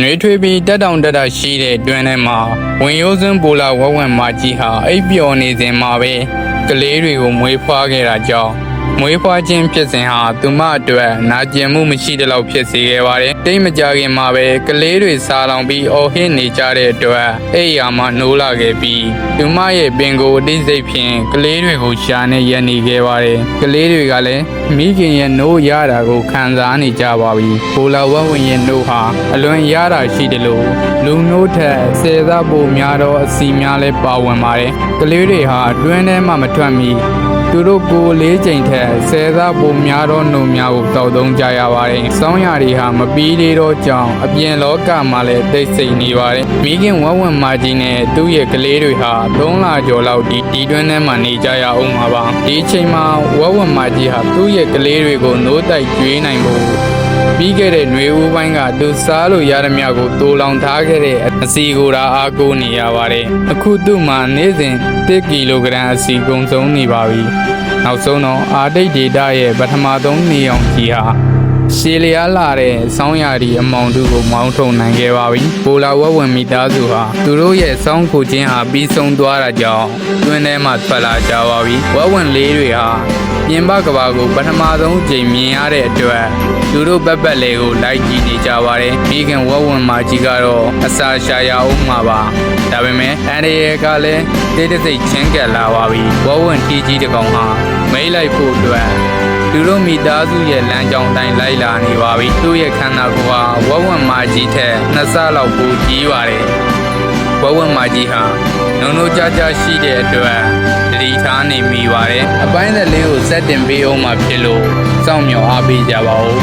နှွေးထွေးပြီးတက်တောင်တက်တာရှိတဲ့တွင်ထဲမှာဝင်ရိုးစွန်းပူလာဝက်ဝက်မကြီးဟာအိပ်ပျော်နေစဉ်မှာပဲကလေးတွေကိုမွေးဖွားခဲ့တာကြောင့် မွေးဖွားခြင်းဖြစ်စဉ်ဟာသူမအတွက်နာကျင်မှုမရှိတဲ့လောက်ဖြစ်စေခဲ့ပါတယ်။တိတ်မကြခင်မှာပဲကလေးတွေစားလောင်ပြီးအော်ဟစ်နေကြတဲ့အတွက်အိယာမှနိုးလာခဲ့ပြီးသူမရဲ့ပင်ကိုယ်အတိတ်စိတ်ဖြင့်ကလေးတွေကိုရှာနေရနေခဲ့ပါတယ်။ကလေးတွေကလည်းမိခင်ရဲ့နိုးရတာကိုခံစားနေကြပါပြီ။ဘိုလာဝက်ဝင်ရဲ့နိုးဟာအလွန်ရတာရှိတယ်လို့လူနိုးထက်ဆယ်သားပိုများတော့အစီများလဲပါဝင်ပါတယ်။ကလေးတွေဟာအတွင်းထဲမှမထွက်မီ သူတို့ကိုယ်လေးချိန်ထက်ဆယ်သားပုံများသောနှုံများကိုတောက်သုံးကြရပါတယ်။စောင်းရတွေဟာမပြီးသေးတော့ကြောင်းအပြင်လောကမှာလည်းတိတ်ဆိတ်နေပါတယ်။မိခင်ဝက်ဝက်မာကြီးနဲ့သူ့ရဲ့ကလေးတွေဟာ၃လကျော်လောက်ဒီတီတွင်းထဲမှာနေကြရအောင်ပါပါ။ဒီအချိန်မှာဝက်ဝက်မာကြီးဟာသူ့ရဲ့ကလေးတွေကိုနိုးတိုက်ကျွေးနိုင်ဖို့ ပြီးခဲ့တဲ့ຫນွေဦးပိုင်းကသူစားလို့ရသမျှကိုတိုးလောင်ထားခဲ့တဲ့အစီကိုဒါအားကိုးနေရပါတယ်။အခုသူ့မှာနေ့စဉ်1ကီလိုဂရမ်အစီကုန်ဆုံးနေပါပြီ။နောက်ဆုံးတော့အာတိတ်ဒေတာရဲ့ပထမဆုံးနေအောင်ကြီးဟာ ရှေလျားလာတဲ့စောင်းရည်အမောင်တို့ကိုမောင်းထုံနိုင်ခဲ့ပါပြီ။ပိုလာဝက်ဝင်မိသားစုဟာသူတို့ရဲ့စောင်းခုခြင်းဟာပြီးဆုံးသွားတာကြောင့်တွင်းထဲမှာထွက်လာကြပါပြီ။ဝက်ဝင်လေးတွေဟာပြင်ပကဘာကိုပထမဆုံးကြိမ်မြင်ရတဲ့အတွက်သူတို့ပက်ပက်လေးကိုလိုက်ကြည့်နေကြပါတယ်။မိခင်ဝက်ဝင်မာကြီးကတော့အစာရှာရအောင်မှာပါ။ဒါပေမဲ့အန်ဒီရဲကလည်းတိတ်တိတ်ချင်းကက်လာပါပြီ။ဝက်ဝင်တီကြီးတစ်ကောင်ဟာမိတ်လိုက်ဖို့အတွက် သူတို့မိသားစုရဲ့လမ်းကြောင်းတိုင်းလိုက်လာနေပါပြီ။သူ့ရဲ့ခန္ဓာကိုယ်ဟာဝက်ဝင်မာကြီးထက်နှစ်ဆလောက်ပိုကြီးပါတယ်။ဝဝမာကြီးဟာနုံနုံကြကြရှိတဲ့အတွက်တတိထားနေမိပါတယ်အပိုင်းသက်လေးကိုစက်တင်ပေးအောင်မှဖြစ်လို့စောင့်မျှော်အားပေးကြပါဦး